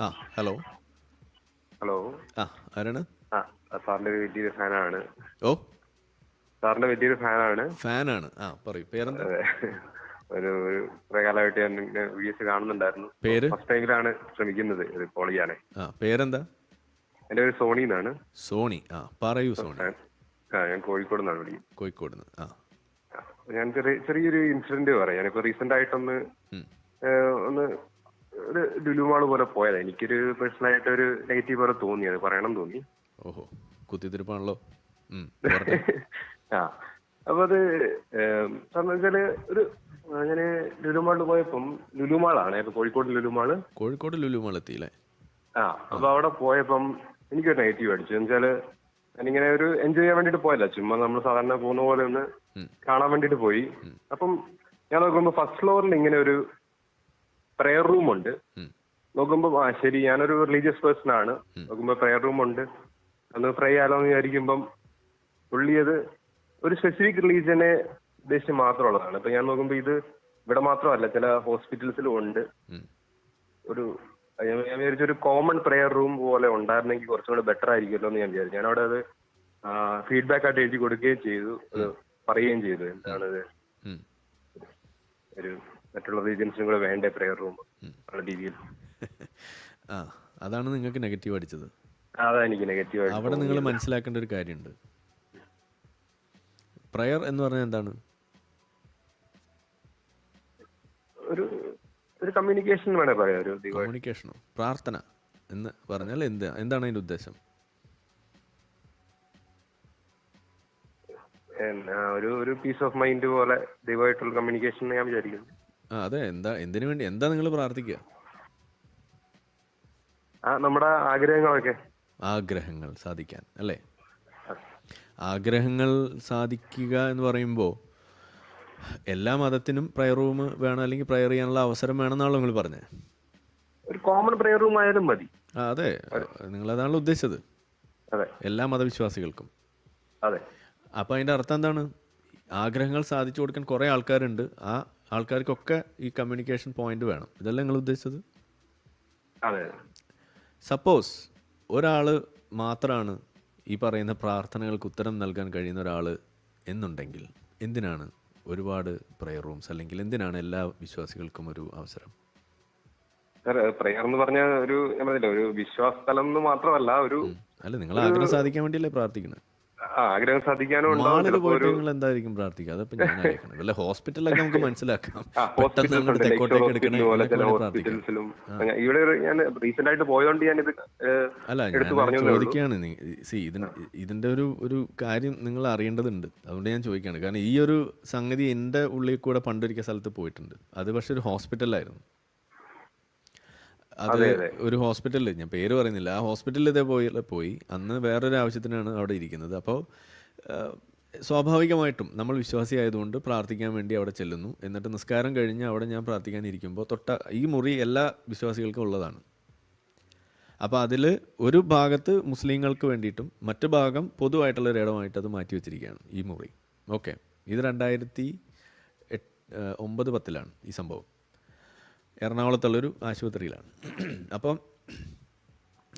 ആ hello. Hello. ആ ആരാണ്? ആ സാറിന്റെ ഒരു വലിയൊരു ഫാനാണ്. ഓ. സാറിന്റെ വലിയൊരു ഫാനാണ്. ഫാനാണ്. ആ പറയൂ പേരെന്താ? ഒരു ഒരു കുറെ കാലമായിട്ട് ഞാൻ വീഡിയോസ് കാണുന്നുണ്ടായിരുന്നു. പേര്? ഫസ്റ്റ് ടൈമിലാണ് ശ്രമിക്കുന്നത് ഇത് കോൾ ചെയ്യാനേ ആ പേരെന്താ? എന്റെ പേര് സോണി എന്നാണ്. സോണി. ആ പറയൂ സോണി. ആ ഞാൻ കോഴിക്കോട് നിന്നാണ് വിളിക്കുന്നത്. കോഴിക്കോട് നിന്ന് ആ. ഞാൻ ചെറിയ ചെറിയൊരു ഇൻസിഡന്റ് പറയാം. ഞാനിപ്പോ റീസെന്റ് ആയിട്ടൊന്ന്. ഒന്ന് ഒരു ലുലുമാൾ പോലെ പോയത്. എനിക്കൊരു പേഴ്സണലായിട്ട് ഒരു നെഗറ്റീവ് പോലെ തോന്നി. അത് പറയണം തോന്നി. ഓഹോ. കുത്തിത്തിരിപ്പാണല്ലോ. ആ. അപ്പൊ അത് കാരണം വെച്ചാൽ ഒരു ഞാൻ ലുലുമാളിൽ പോയപ്പം ലുലുമാളാണ്. കോഴിക്കോട് ലുലുമാൾ? കോഴിക്കോട് ലുലുമാൾ എത്തിയില്ലേ? ആ. അപ്പൊ അവിടെ പോയപ്പം എനിക്കൊരു നെഗറ്റീവ് അടിച്ചു. എന്നുവെച്ചാൽ ഞാനിങ്ങനെ ഒരു എൻജോയ് ചെയ്യാൻ വേണ്ടിട്ട് പോയല്ല. ചുമ്മാ നമ്മൾ സാധാരണ പോകുന്ന പോലെ ഒന്ന് കാണാൻ വേണ്ടിട്ട് പോയി. അപ്പം ഞാൻ നോക്കുമ്പോ ഫസ്റ്റ് ഫ്ലോറിൽ ഇങ്ങനെ ഒരു പ്രെയർ റൂം ഉണ്ട്. നോക്കുമ്പോൾ നോക്കുമ്പോ ആ ശരി ഞാനൊരു റിലീജിയസ് പേഴ്സൺ ആണ്. നോക്കുമ്പോ പ്രെയർ റൂം ഉണ്ട്. അന്ന് പ്രേ ചെയ്യാലോ എന്ന് വിചാരിക്കുമ്പം പുള്ളി അത് ഒരു സ്പെസിഫിക് റിലീജിയനെ ഉദ്ദേശിച്ച് മാത്രമുള്ളതാണ്. ഇപ്പൊ ഞാൻ നോക്കുമ്പോ ഇത് ഇവിടെ മാത്രമല്ല ചില ഹോസ്പിറ്റൽസിലും ഉണ്ട്. ഒരു ഞാൻ വിചാരിച്ച ഒരു കോമൺ പ്രെയർ റൂം പോലെ ഉണ്ടായിരുന്നെങ്കിൽ കുറച്ചും കൂടെ ബെറ്റർ ആയിരിക്കുമല്ലോ എന്ന് ഞാൻ വിചാരിച്ചു. ഞാൻ അവിടെ അത് ഫീഡ്ബാക്ക് ആയിട്ട് എഴുതി കൊടുക്കുകയും ചെയ്തു. പറയുകയും ചെയ്തു. എന്താണ്. ഒരു മറ്റുള്ള റീജിയൻസിനും കൂടെ വേണ്ടേ പ്രെയർ റൂം രീതിയിൽ. ആ അതാണ് നിങ്ങൾക്ക് നെഗറ്റീവ് അടിച്ചത്. അതാ എനിക്ക് നെഗറ്റീവ് അവിടെ നിങ്ങൾ മനസ്സിലാക്കേണ്ട ഒരു കാര്യമുണ്ട്. പ്രയർ എന്ന് പറഞ്ഞാൽ എന്താണ്? ഒരു ഒരു കമ്മ്യൂണിക്കേഷൻ വേണേ പറയാം ഒരു കമ്മ്യൂണിക്കേഷനോ പ്രാർത്ഥന എന്ന് പറഞ്ഞാൽ എന്ത്? എന്താണ് അതിന്റെ ഉദ്ദേശം? ഒരു ഒരു പീസ് ഓഫ് മൈൻഡ് പോലെ ദൈവമായിട്ടുള്ള കമ്മ്യൂണിക്കേഷൻ ഞാൻ വിചാരിക്കുന്നു. ആ അതെ. എന്താ എന്തിനു വേണ്ടി എന്താ നിങ്ങൾ പ്രാർത്ഥിക്കുക ആ നമ്മുടെ ആഗ്രഹങ്ങളൊക്കെ. ആഗ്രഹങ്ങൾ സാധിക്കാൻ അല്ലേ? ആഗ്രഹങ്ങൾ സാധിക്കുക എന്ന് പറയുമ്പോൾ എല്ലാ മതത്തിനും പ്രയർ റൂം വേണം അല്ലെങ്കിൽ പ്രയർ ചെയ്യാനുള്ള അവസരം വേണമെന്നാണല്ലോ നിങ്ങൾ പറഞ്ഞത് ഒരു കോമൺ പ്രെയർ റൂം ആയാലും മതി. ആ അതെ. നിങ്ങളതാണല്ലോ ഉദ്ദേശിച്ചത്. അതെ. എല്ലാ മതവിശ്വാസികൾക്കും. അതെ. അപ്പോൾ അതിന്റെ അർത്ഥം എന്താണ്? ആഗ്രഹങ്ങൾ സാധിച്ചു കൊടുക്കാൻ കുറേ ആൾക്കാരുണ്ട്. ആ ആൾക്കാർക്കൊക്കെ ഈ കമ്മ്യൂണിക്കേഷൻ പോയിന്റ് വേണം. ഇതല്ല നിങ്ങൾ ഉദ്ദേശിച്ചത്? സപ്പോസ് ഒരാൾ മാത്രമാണ് ഈ പറയുന്ന പ്രാർത്ഥനകൾക്ക് ഉത്തരം നൽകാൻ കഴിയുന്ന ഒരാൾ എന്നുണ്ടെങ്കിൽ എന്തിനാണ് ഒരുപാട് പ്രയർ റൂംസ് അല്ലെങ്കിൽ എന്തിനാണ് എല്ലാ വിശ്വാസികൾക്കും ഒരു അവസരം? പ്രയർ എന്ന് പറഞ്ഞ ഒരു ഒരു വിശ്വാസ സ്ഥലം മാത്രമല്ല ഒരു അല്ല നിങ്ങൾ ആഗ്രഹം സാധിക്കാൻ വേണ്ടിയല്ലേ പ്രാർത്ഥിക്കുന്നത് ആഗ്രഹം സാധിക്കാനും ഉണ്ടാവും. എന്തായിരിക്കും പ്രാർത്ഥിക്കുക? അതപ്പോൾ ഞാൻ ആയിരിക്കണം. വല്ല ഹോസ്പിറ്റലൊക്കെ നമുക്ക് മനസ്സിലാക്കാം. ഹോസ്പിറ്റൽസിലും ഇവിടെ ഞാൻ റീസെന്റ് ആയിട്ട് പോയതുകൊണ്ട് ഞാനിത് ഇതിന്റെ അല്ല ഞാൻ ചോദിക്കുകയാണ് സി ഇതിന് ഇതിന്റെ ഒരു ഒരു കാര്യം നിങ്ങൾ അറിയേണ്ടതുണ്ട്. അതുകൊണ്ട് ഞാൻ ചോദിക്കുകയാണ് കാരണം ഈ ഒരു സംഗതി എന്റെ ഉള്ളിൽ കൂടെ പണ്ടൊരിക്കൽ സ്ഥലത്ത് പോയിട്ടുണ്ട്. അത് പക്ഷെ ഒരു ഹോസ്പിറ്റലിലായിരുന്നു അത് ഒരു ഹോസ്പിറ്റലിൽ ഞാൻ പേര് പറയുന്നില്ല. ആ ഹോസ്പിറ്റലിൽ ഇതേ പോയി പോയി. അന്ന് വേറൊരു ആവശ്യത്തിനാണ് അവിടെ ഇരിക്കുന്നത്. അപ്പോൾ സ്വാഭാവികമായിട്ടും നമ്മൾ വിശ്വാസി ആയതുകൊണ്ട് പ്രാർത്ഥിക്കാൻ വേണ്ടി അവിടെ ചെല്ലുന്നു. എന്നിട്ട് നിസ്കാരം കഴിഞ്ഞ് അവിടെ ഞാൻ പ്രാർത്ഥിക്കാൻ ഇരിക്കുമ്പോൾ തൊട്ട ഈ മുറി എല്ലാ വിശ്വാസികൾക്കും ഉള്ളതാണ്. അപ്പോൾ അതിൽ ഒരു ഭാഗത്ത് മുസ്ലിങ്ങൾക്ക് വേണ്ടിയിട്ടും മറ്റു ഭാഗം പൊതുവായിട്ടുള്ള ഒരിടമായിട്ട് അത് മാറ്റി വെച്ചിരിക്കുകയാണ് ഈ മുറി. ഓക്കെ. ഇത് രണ്ടായിരത്തി എട്ട് ഒമ്പത് പത്തിലാണ് ഈ സംഭവം. എറണാകുളത്തുള്ളൊരു ആശുപത്രിയിലാണ്. അപ്പം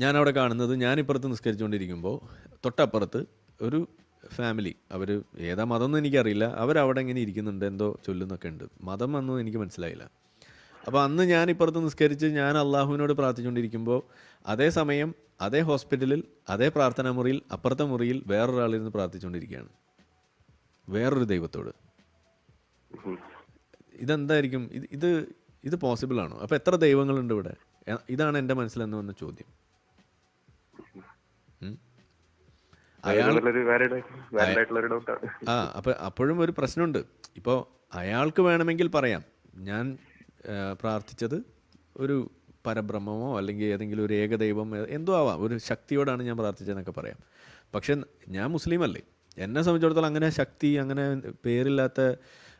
ഞാനവിടെ കാണുന്നത് ഞാനിപ്പുറത്ത് നിസ്കരിച്ചുകൊണ്ടിരിക്കുമ്പോൾ തൊട്ടപ്പുറത്ത് ഒരു ഫാമിലി. അവർ ഏതാ മതം എന്ന് എനിക്കറിയില്ല. അവരവിടെ ഇങ്ങനെ ഇരിക്കുന്നുണ്ട് എന്തോ ചൊല്ലുന്നൊക്കെ ഉണ്ട്. മതം എന്നൊന്നും എനിക്ക് മനസ്സിലായില്ല. അപ്പോൾ അന്ന് ഞാൻ ഇപ്പുറത്ത് നിസ്കരിച്ച് ഞാൻ അള്ളാഹുവിനോട് പ്രാർത്ഥിച്ചുകൊണ്ടിരിക്കുമ്പോൾ അതേ സമയം അതേ ഹോസ്പിറ്റലിൽ അതേ പ്രാർത്ഥനാ മുറിയിൽ അപ്പുറത്തെ മുറിയിൽ വേറൊരാളിരുന്ന് പ്രാർത്ഥിച്ചുകൊണ്ടിരിക്കുകയാണ്. വേറൊരു ദൈവത്തോട്. ഇതെന്തായിരിക്കും? ഇത് ഇത് ഇത് പോസിബിൾ ആണോ? അപ്പോൾ എത്ര ദൈവങ്ങളുണ്ട് ഇവിടെ? ഇതാണ് എന്റെ മനസ്സിലെന്ന് വന്ന ചോദ്യം. അയാൾ ആ അപ്പൊ അപ്പോഴും ഒരു പ്രശ്നമുണ്ട്. ഇപ്പോൾ അയാൾക്ക് വേണമെങ്കിൽ പറയാം. ഞാൻ പ്രാർത്ഥിച്ചത് ഒരു പരബ്രഹ്മമോ അല്ലെങ്കിൽ ഏതെങ്കിലും ഒരു ഏകദൈവം എന്തോ ആവാം. ഒരു ശക്തിയോടാണ് ഞാൻ പ്രാർത്ഥിച്ചതെന്നൊക്കെ പറയാം. പക്ഷെ ഞാൻ മുസ്ലിം അല്ലേ? എന്നെ സംബന്ധിച്ചിടത്തോളം അങ്ങനെ ശക്തി അങ്ങനെ പേരില്ലാത്ത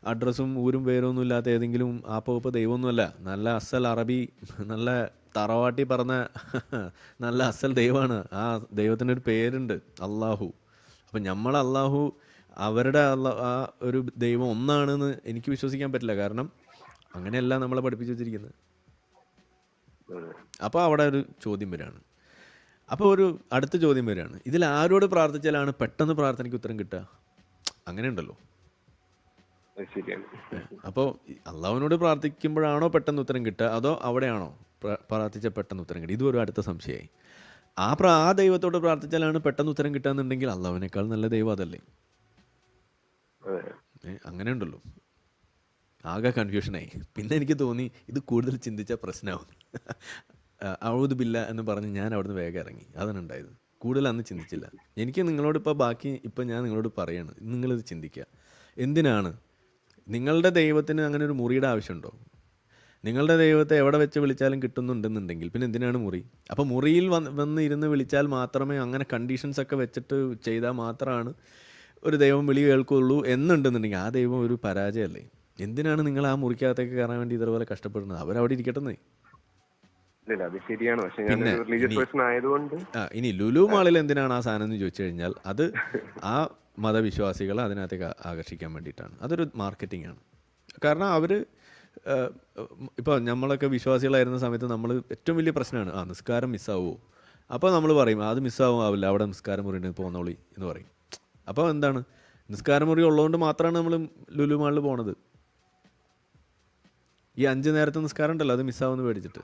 അഡ്രസ്സും ഊരും പേരും ഒന്നും ഇല്ലാത്ത ഏതെങ്കിലും ആപ്പവപ്പ് ദൈവമൊന്നുമല്ല. നല്ല അസൽ അറബി നല്ല തറവാട്ടി പറഞ്ഞ നല്ല അസൽ ദൈവമാണ്. ആ ദൈവത്തിന്റെ ഒരു പേരുണ്ട് അള്ളാഹു അപ്പം നമ്മൾ അള്ളാഹു അവരുടെ ആ ഒരു ദൈവം ഒന്നാണെന്ന് എനിക്ക് വിശ്വസിക്കാൻ പറ്റില്ല. കാരണം അങ്ങനെയല്ല നമ്മളെ പഠിപ്പിച്ചു വെച്ചിരിക്കുന്നത്. അപ്പോൾ അവിടെ ഒരു ചോദ്യം വരികയാണ്. അപ്പോൾ ഒരു അടുത്ത ചോദ്യം വരികയാണ്. ഇതിൽ ആരോട് പ്രാർത്ഥിച്ചാലാണ് പെട്ടെന്ന് പ്രാർത്ഥനയ്ക്ക് ഉത്തരം കിട്ടുക? അങ്ങനെ ഉണ്ടല്ലോ അത് ശരിയാണ്. അപ്പോൾ അള്ളാഹുവിനോട് പ്രാർത്ഥിക്കുമ്പോഴാണോ പെട്ടെന്ന് ഉത്തരം കിട്ടുക? അതോ അവിടെയാണോ പ്രാർത്ഥിച്ച പെട്ടെന്ന് ഉത്തരം കിട്ടുക? ഇതും ഒരു അടുത്ത സംശയമായി. ആ പ്ര ആ ദൈവത്തോട് പ്രാർത്ഥിച്ചാലാണ് പെട്ടെന്ന് ഉത്തരം കിട്ടാന്നുണ്ടെങ്കിൽ അള്ളാഹുവിനേക്കാൾ നല്ല ദൈവം അതല്ലേ? അതെ. അങ്ങനെ ഉണ്ടല്ലോ ആകെ കൺഫ്യൂഷനായി പിന്നെ എനിക്ക് തോന്നി ഇത് കൂടുതൽ ചിന്തിച്ചാൽ പ്രശ്നമാവും അഴുത് ബില്ല എന്ന് പറഞ്ഞ് ഞാൻ അവിടുന്ന് വേഗം ഇറങ്ങി. അതാണ് ഉണ്ടായത്. കൂടുതൽ അന്ന് ചിന്തിച്ചില്ല. എനിക്ക് നിങ്ങളോട് ഇപ്പോൾ ബാക്കി ഇപ്പം ഞാൻ നിങ്ങളോട് പറയാണ്. നിങ്ങളിത് ചിന്തിക്കുക. എന്തിനാണ് നിങ്ങളുടെ ദൈവത്തിന് അങ്ങനെ ഒരു മുറിയുടെ ആവശ്യമുണ്ടോ? നിങ്ങളുടെ ദൈവത്തെ എവിടെ വെച്ച് വിളിച്ചാലും കിട്ടുന്നുണ്ടെന്നുണ്ടെങ്കിൽ പിന്നെ എന്തിനാണ് മുറി? അപ്പോൾ മുറിയിൽ വന്ന് വന്ന് ഇരുന്ന് വിളിച്ചാൽ മാത്രമേ അങ്ങനെ കണ്ടീഷൻസ് ഒക്കെ വെച്ചിട്ട് ചെയ്താൽ മാത്രമാണ് ഒരു ദൈവം വിളി കേൾക്കുള്ളൂ എന്നുണ്ടെന്നുണ്ടെങ്കിൽ ആ ദൈവം ഒരു പരാജയമല്ലേ? എന്തിനാണ് നിങ്ങൾ ആ മുറിക്കകത്തേക്ക് കയറാൻ വേണ്ടി ഇതേപോലെ കഷ്ടപ്പെടുന്നത്? അവരവിടെ ഇരിക്കട്ടെ അത് ശരിയാണ്. പക്ഷെ ഞാൻ റിലീജിയസ് പേഴ്സൺ ആയതുകൊണ്ട് ഇനി ലുലു മാളിൽ എന്തിനാണ് ആ സാധനം എന്ന് ചോദിച്ചു കഴിഞ്ഞാൽ അത് ആ മതവിശ്വാസികളെ അതിനകത്തേക്ക് ആകർഷിക്കാൻ വേണ്ടിയിട്ടാണ്. അതൊരു മാർക്കറ്റിംഗ് ആണ് കാരണം അവർ ഇപ്പോൾ നമ്മളൊക്കെ വിശ്വാസികളായിരുന്ന സമയത്ത് നമ്മൾ ഏറ്റവും വലിയ പ്രശ്നമാണ്. ആ നിസ്കാരം മിസ്സാവുമോ അപ്പോൾ നമ്മൾ പറയും അത് മിസ്സാവും ആവില്ല. അവിടെ നിസ്കാരം മുറിയുണ്ട് പോന്നോളി എന്ന് പറയും. അപ്പോൾ എന്താണ്? നിസ്കാരം മുറി ഉള്ളതുകൊണ്ട് മാത്രമാണ് നമ്മൾ ലുലുമാളിൽ പോണത്. ഈ അഞ്ച് നേരത്തെ നിസ്കാരം ഉണ്ടല്ലോ അത് മിസ്സാവുമെന്ന് പേടിച്ചിട്ട്.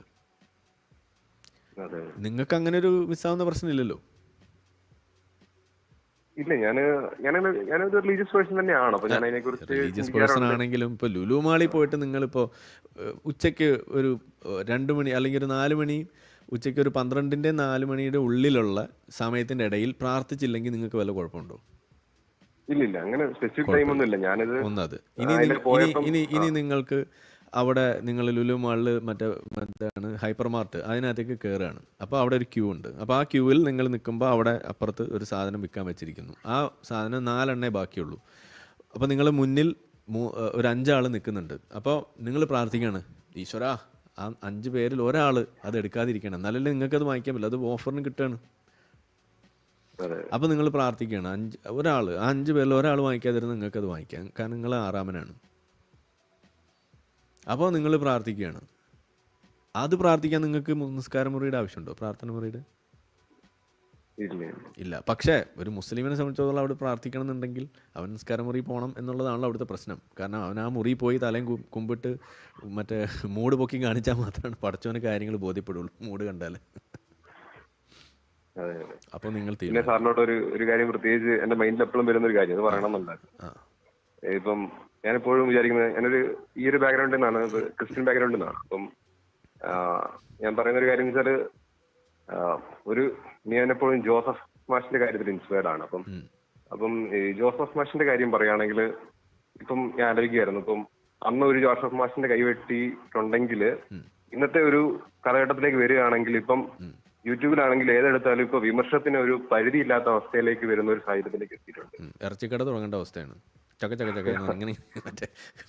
നിങ്ങൾക്ക് അങ്ങനെ ഒരു മിസ്സാവുന്ന പ്രശ്നമില്ലല്ലോ. ഇല്ല ഞാൻ ഞാനൊരു ഞാനൊരു റിലീജിയസ് പേഴ്സൺ തന്നെയാണ് അപ്പൊ ഞാൻ അതിനെ കുറിച്ച് റിലീജിയസ് പേഴ്സൺ ആണെങ്കിലും ഇപ്പൊ ലുലു മാളിൽ പോയിട്ട് ഇപ്പോ ഉച്ചയ്ക്ക് ഒരു രണ്ടു മണി അല്ലെങ്കിൽ ഒരു നാല് മണി ഉച്ചയ്ക്ക് ഒരു പന്ത്രണ്ടിന്റെ നാല് മണിയുടെ ഉള്ളിലുള്ള സമയത്തിന്റെ ഇടയിൽ പ്രാർത്ഥിച്ചില്ലെങ്കിൽ നിങ്ങൾക്ക് വല്ല കുഴപ്പമുണ്ടോ? ഇല്ല ഇല്ല അങ്ങനെ സ്പെസിഫിക് ടൈം ഒന്നും ഇല്ല ഞാനിത് ഒന്നത്. ഇനി ഇനി ഇനി നിങ്ങൾക്ക് അവിടെ നിങ്ങൾ ലുലു മാളിൽ മറ്റേ എന്താണ് ഹൈപ്പർ മാർട്ട് അതിനകത്തേക്ക് കയറുകയാണ് അപ്പോൾ അവിടെ ഒരു ക്യൂ ഉണ്ട്. അപ്പോൾ ആ ക്യൂവിൽ നിങ്ങൾ നിൽക്കുമ്പോൾ അവിടെ അപ്പുറത്ത് ഒരു സാധനം വിൽക്കാൻ വെച്ചിരിക്കുന്നു. ആ സാധനം നാലെണ്ണേ ബാക്കിയുള്ളൂ. അപ്പോൾ നിങ്ങൾ മുന്നിൽ ഒരു അഞ്ചാൾ നിൽക്കുന്നുണ്ട്. അപ്പോൾ നിങ്ങൾ പ്രാർത്ഥിക്കുകയാണ് ഈശ്വരാ ആ അഞ്ച് പേരിൽ ഒരാൾ അത് എടുക്കാതിരിക്കണം. എന്നാലല്ലേ നിങ്ങൾക്ക് അത് വാങ്ങിക്കാൻ പറ്റില്ല അത് ഓഫറിന് കിട്ടുകയാണ്. അപ്പൊ അപ്പോൾ നിങ്ങൾ പ്രാർത്ഥിക്കുകയാണ് അഞ്ച് ഒരാൾ ആ അഞ്ച് പേരിൽ ഒരാൾ വാങ്ങിക്കാതിരുന്ന് നിങ്ങൾക്ക് അത് വാങ്ങിക്കാം. കാരണം നിങ്ങൾ ആറാമനാണ്. അപ്പോൾ നിങ്ങൾ പ്രാർത്ഥിക്കുകയാണ്. അത് പ്രാർത്ഥിക്കാൻ നിങ്ങൾക്ക് നിസ്കാര മുറിയുടെ ആവശ്യമുണ്ടോ? പ്രാർത്ഥന മുറിയുടെ? ഇല്ല. പക്ഷേ ഒരു മുസ്ലിമിനെ സംബന്ധിച്ചിടത്തോളം അവിടെ പ്രാർത്ഥിക്കണം എന്നുണ്ടെങ്കിൽ അവൻ നിസ്കാര മുറി പോകണം എന്നുള്ളതാണല്ലോ അവിടുത്തെ പ്രശ്നം. കാരണം അവൻ ആ മുറി പോയി തലയും കുമ്പിട്ട് മറ്റേ മൂട് പൊക്കി കാണിച്ചാൽ മാത്രമാണ് പഠിച്ചവന് കാര്യങ്ങൾ ബോധ്യപ്പെടുള്ളൂ മൂട് കണ്ടാൽ അപ്പോൾ നിങ്ങൾ പിന്നെ സാറിനോട് ഒരു ഒരു കാര്യം പ്രത്യേകിച്ച് എന്റെ മൈൻഡിൽ എപ്പോഴും വരുന്ന ഒരു കാര്യം അത് പറയണമെന്നുണ്ടായിരുന്നു ആ. ഞാനെപ്പോഴും വിചാരിക്കുന്നത് ഞാനൊരു ഈ ഒരു ബാക്ക്ഗ്രൗണ്ടിൽ നിന്നാണ് ക്രിസ്ത്യൻ ബാക്ക്ഗ്രൗണ്ടിൽ നിന്നാണ് അപ്പം ഞാൻ പറയുന്ന ഒരു കാര്യം വെച്ചാൽ ഒരു ഞാൻ എപ്പോഴും ജോസഫ് മാഷിന്റെ കാര്യത്തിൽ ഇൻസ്പയർഡ് ആണ്. അപ്പം അപ്പം ഈ ജോസഫ് മാഷിന്റെ കാര്യം പറയുകയാണെങ്കിൽ ഇപ്പം ഞാൻ ആലോചിക്കുകയായിരുന്നു. ഇപ്പം അന്ന് ഒരു ജോസഫ് മാഷിന്റെ കൈവെട്ടിയിട്ടുണ്ടെങ്കിൽ ഇന്നത്തെ ഒരു കാലഘട്ടത്തിലേക്ക് വരികയാണെങ്കിൽ ഇപ്പം യൂട്യൂബിലാണെങ്കിൽ ഏതെടുത്താലും ഇപ്പൊ വിമർശത്തിന് ഒരു പരിധിയില്ലാത്ത അവസ്ഥയിലേക്ക് വരുന്ന ഒരു സാഹചര്യത്തിലേക്ക് എത്തിയിട്ടുണ്ട്. ഇറച്ചിക്കട തുടങ്ങേണ്ട അവസ്ഥയാണ്. ചക്ക ചക്ക ചക്ക. ഇങ്ങനെ മറ്റേ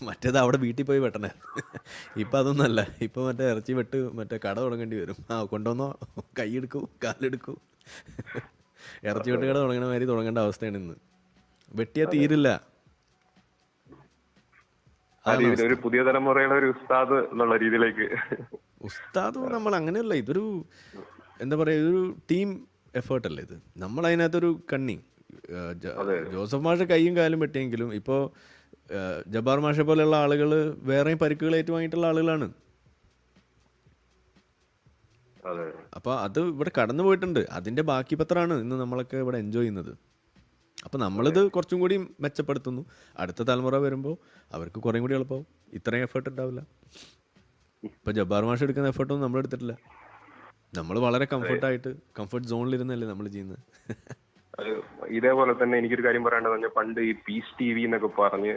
മറ്റേത് അവിടെ വീട്ടിൽ പോയി വെട്ടണേ. ഇപ്പം അതൊന്നല്ല ഇപ്പം മറ്റേ ഇറച്ചി വെട്ട് മറ്റേ കട തുടങ്ങേണ്ടി വരും. ആ കൊണ്ടുവന്നോ? കൈയെടുക്കൂ കാലെടുക്കൂ. ഇറച്ചി വെട്ട് കട തുടങ്ങണ മാതിരി തുടങ്ങേണ്ട അവസ്ഥയാണ് ഇന്ന്. വെട്ടിയാൽ തീരില്ല. ഒരു പുതിയ തലമുറയുടെ ഒരു ഉസ്താദ് എന്നുള്ള രീതിയിലേക്ക്. ഉസ്താദ് നമ്മൾ അങ്ങനെയല്ല. ഇതൊരു എന്താ പറയുക ഇതൊരു ടീം എഫേർട്ട് അല്ലേ ഇത്? നമ്മൾ അതിനകത്തൊരു കണ്ണി. ജോസഫ് മാഷ കൈയും കാലും വെട്ടിയെങ്കിലും ഇപ്പോൾ ജബ്ബാർ മാഷെ പോലെയുള്ള ആളുകൾ വേറെയും പരിക്കുകൾ ഏറ്റുവാങ്ങിയിട്ടുള്ള ആളുകളാണ്. അപ്പൊ അത് ഇവിടെ കടന്നു പോയിട്ടുണ്ട്. അതിന്റെ ബാക്കി പത്രമാണ് ഇന്ന് നമ്മളൊക്കെ ഇവിടെ എൻജോയ് ചെയ്യുന്നത്. അപ്പൊ നമ്മളിത് കുറച്ചും കൂടി മെച്ചപ്പെടുത്തുന്നു. അടുത്ത തലമുറ വരുമ്പോൾ അവർക്ക് കുറേം കൂടി എളുപ്പമാവും ഇത്രയും എഫേർട്ട് ഉണ്ടാവില്ല. ഇപ്പൊ ജബ്ബാർ മാഷ് എടുക്കുന്ന എഫേർട്ടൊന്നും നമ്മൾ എടുത്തിട്ടില്ല. നമ്മൾ വളരെ കംഫർട്ടായിട്ട് കംഫർട്ട് സോണിലിരുന്നല്ലേ നമ്മൾ ചെയ്യുന്നത്. ഇതേപോലെ തന്നെ എനിക്കൊരു കാര്യം പറയേണ്ടത് പറഞ്ഞാൽ പണ്ട് ഈ പീസ് ടി വി എന്നൊക്കെ പറഞ്ഞ്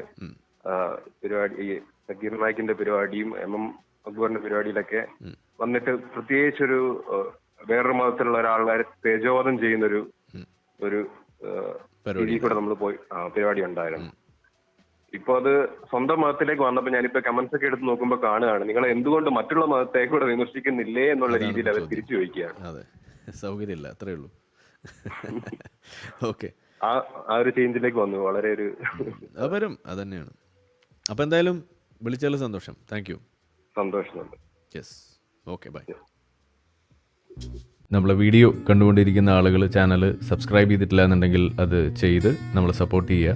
പരിപാടി ഈ സക്കീർ നായിക്കിന്റെ പരിപാടിയും എം എം അക്ബറിന്റെ പരിപാടിയിലൊക്കെ വന്നിട്ട് പ്രത്യേകിച്ചൊരു ഒരു വേറൊരു മതത്തിലുള്ള ഒരാൾക്കാരെ പ്രചോദനം ചെയ്യുന്നൊരു ഒരു പരിപാടി രീതിയിൽ കൂടെ നമ്മൾ പോയി പരിപാടി ഉണ്ടായിരുന്നു. ഇപ്പൊ അത് സ്വന്തം മതത്തിലേക്ക് വന്നപ്പോ ഞാനിപ്പോ കമന്റ്സ് ഒക്കെ എടുത്ത് നോക്കുമ്പോൾ കാണുകയാണ് നിങ്ങൾ എന്തുകൊണ്ട് മറ്റുള്ള മതത്തെ കൂടെ വിമർശിക്കുന്നില്ലേ എന്നുള്ള രീതിയിൽ അവർ തിരിച്ചു ചോദിക്കുകയാണ്. സൗകര്യമില്ല അത്രേ ഉള്ളൂ. ഓക്കെ. ആ ആ ഒരു ചേഞ്ചിലേക്ക് വന്നു. വളരെ ഒരു അത് വരും. അതന്നെയാണ് തന്നെയാണ്. അപ്പോൾ എന്തായാലും വിളിച്ചാൽ സന്തോഷം. താങ്ക് യു സന്തോഷമുണ്ട്. യെസ് ഓക്കെ ബൈ നമ്മളെ വീഡിയോ കണ്ടുകൊണ്ടിരിക്കുന്ന ആളുകൾ ചാനൽ സബ്സ്ക്രൈബ് ചെയ്തിട്ടില്ല എന്നുണ്ടെങ്കിൽ അത് ചെയ്ത് നമ്മളെ സപ്പോർട്ട് ചെയ്യുക.